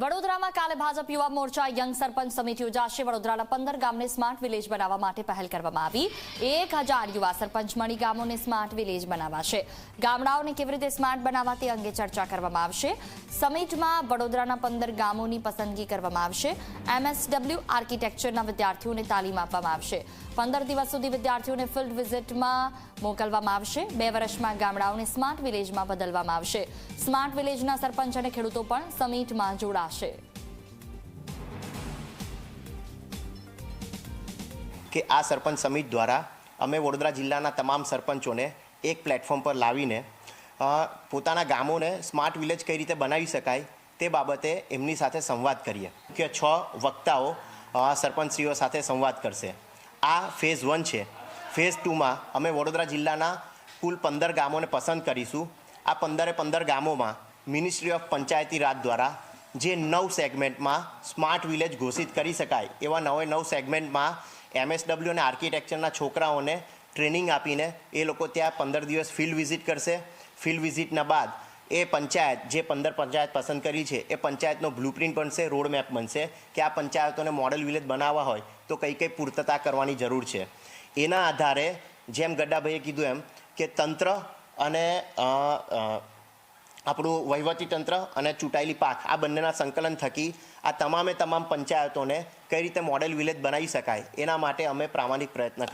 વડોદરામાં કાલે ભાજપ યુવા મોરચા યંગ સરપંચ સમિતિ યોજાશે વડોદરાના પંદર ગામને સ્માર્ટ વિલેજ બનાવવા માટે પહેલ કરવામાં આવી. એક યુવા સરપંચ મળી ગામોને સ્માર્ટ વિલેજ બનાવાશે. ગામડાઓને કેવી રીતે સ્માર્ટ બનાવવા તે અંગે ચર્ચા કરવામાં આવશે. સમિટમાં વડોદરાના પંદર ગામોની પસંદગી કરવામાં આવશે. એમએસડબલ્યુ આર્કિટેક્ચરના વિદ્યાર્થીઓને તાલીમ આપવામાં આવશે. પંદર દિવસ સુધી વિદ્યાર્થીઓને ફિલ્ડ વિઝિટમાં મોકલવામાં આવશે. બે વર્ષમાં ગામડાઓને સ્માર્ટ વિલેજમાં બદલવામાં આવશે. સ્માર્ટ વિલેજના સરપંચ અને ખેડૂતો પણ સમિટમાં જોડાશે. કે આ સરપંચ સમિતિ દ્વારા અમે વડોદરા જિલ્લાના તમામ સરપંચોને એક પ્લેટફોર્મ પર લાવીને પોતાના ગામોને સ્માર્ટ વિલેજ કઈ રીતે બનાવી શકાય તે બાબતે એમની સાથે સંવાદ કરીએ. કે છ વક્તાઓ સરપંચશ્રીઓ સાથે સંવાદ કરશે. આ ફેઝ વન છે. ફેઝ ટુમાં અમે વડોદરા જિલ્લાના કુલ પંદર ગામોને પસંદ કરીશું. આ પંદરે પંદર ગામોમાં મિનિસ્ટ્રી ઓફ પંચાયતી રાજ દ્વારા જે નવ સેગમેન્ટમાં સ્માર્ટ વિલેજ ઘોષિત કરી શકાય. એવા નવે નવ સેગમેન્ટમાં એમએસડબલ્યુ અને આર્કિટેક્ચરના છોકરાઓને ટ્રેનિંગ આપીને એ લોકો ત્યાં પંદર દિવસ ફિલ્ડ વિઝિટ કરશે. ફિલ્ડ વિઝિટના બાદ એ પંચાયત, જે પંદર પંચાયત પસંદ કરી છે, એ પંચાયતનો બ્લુપ્રિન્ટ બનશે રોડ મેપ બનશે કે આ પંચાયતોને મોડલ વિલેજ બનાવવા હોય તો કઈ કઈ પૂર્તતા કરવાની જરૂર છે. એના આધારે જેમ ગડ્ડાભાઈએ કીધું એમ કે તંત્ર અને આપણું વહીવટી તંત્ર અને ચૂંટાયેલી પાક, આ બંનેના સંકલન થકી આ તમામે તમામ પંચાયતોને કઈ રીતે મોડેલ વિલેજ બનાવી શકાય, એના માટે અમે પ્રામાણિક પ્રયત્ન કરવા